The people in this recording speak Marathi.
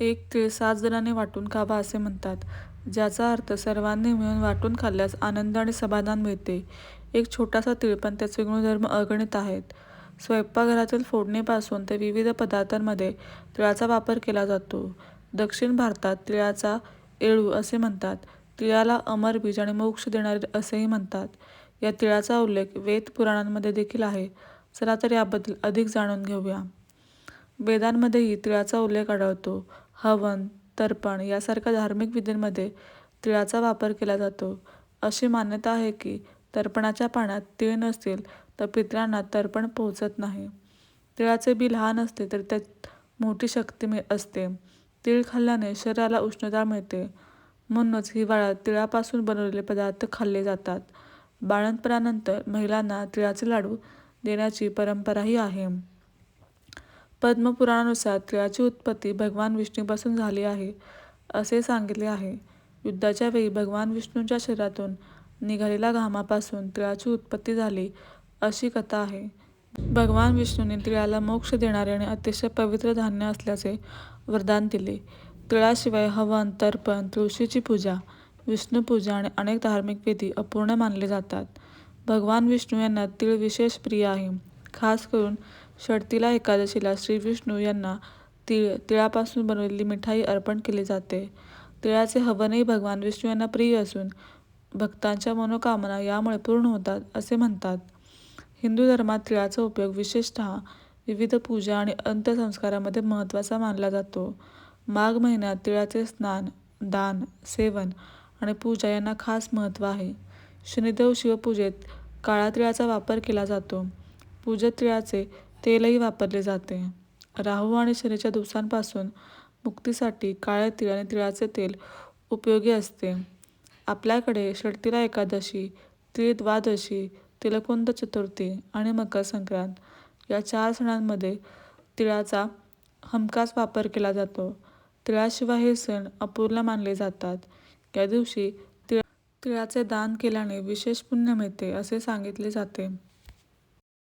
एक तीळ सात जणांनी वाटून खावा असे म्हणतात, ज्याचा अर्थ सर्वांनी मिळून वाटून खाल्ल्यास आनंद आणि समाधान मिळते. एक छोटासा तीळ पण त्याचे गुणधर्म अगणित आहेत. स्वयंपाकघरातील फोडणीपासून ते विविध पदार्थांमध्ये तिळाचा वापर केला जातो. दक्षिण भारतात तिळाचा एळू असे म्हणतात. तिळाला अमर बीज आणि मोक्ष देणारे असेही म्हणतात. या तिळाचा उल्लेख वेद-पुराणांमध्ये देखील आहे. चला तर याबद्दल अधिक जाणून घेऊया. वेदांमध्येही तिळाचा उल्लेख आढळतो. हवन, तर्पण यासारख्या धार्मिक विधींमध्ये तिळाचा वापर केला जातो. अशी मान्यता आहे की तर्पणाच्या पाण्यात तीळ नसतील तर पितरांना तर्पण पोहोचत नाही. तिळाचे बी लहान असते तर त्यात मोठी शक्ती असते. तीळ खाल्ल्याने शरीराला उष्णता मिळते. म्हणूनच हिवाळ्यात तिळापासून बनवलेले पदार्थ खाल्ले जातात. बाळंतपणानंतर महिलांना तिळाचे लाडू देण्याची परंपराही आहे. पद्मपुराणानुसार तिळाची उत्पत्ती भगवान विष्णूपासून झाली आहे, असे सांगितले आहे. युद्धाच्या वेळी भगवान विष्णूंच्या शरीरातून निघालेल्या घामापासून तिळाची उत्पत्ती झाली, अशी कथा आहे. भगवान विष्णूने तिळाला मोक्ष देणारे आणि अतिशय पवित्र धान्य असल्याचे वरदान दिले. तिळाशिवाय हवन, तर्पण, तुळशीची पूजा, विष्णूपूजा आणि अनेक धार्मिक विधी अपूर्ण मानले जातात. भगवान विष्णू यांना तिळ विशेष प्रिय आहे. खास करून षष्ठीला एकादशीला श्रीविष्णू यांना तिळ तिळापासून बनवलेली मिठाई अर्पण केली जाते. तिळाचे हवनही भगवान विष्णू यांना प्रिय असून भक्तांच्या मनोकामना यामुळे पूर्ण होतात, असे म्हणतात. हिंदू धर्मात तिळाचा उपयोग विशेषतः विविध पूजा आणि अंत्यसंस्कारामध्ये महत्त्वाचा मानला जातो. माघ महिन्यात तिळाचे स्नान, दान, सेवन आणि पूजा यांना खास महत्त्व आहे. शनिदेव शिवपूजेत काळा तिळाचा वापर केला जातो. पूजेत तिळाचे तेलही वापरले जाते. राहू आणि शनीच्या दिवसांपासून मुक्तीसाठी काळे तिळ आणि तिळाचे तेल उपयोगी असते. आपल्याकडे षष्ठीला एकादशी, तिळ द्वादशी, तिलकुंद चतुर्थी आणि मकर संक्रांत या चार सणांमध्ये तिळाचा हमखास वापर केला जातो. तिळाशिवाय हे सण अपूर्ण मानले जातात. या दिवशी तिळ तिळाचे दान केल्याने विशेष पुण्य मिळते, असे सांगितले जाते.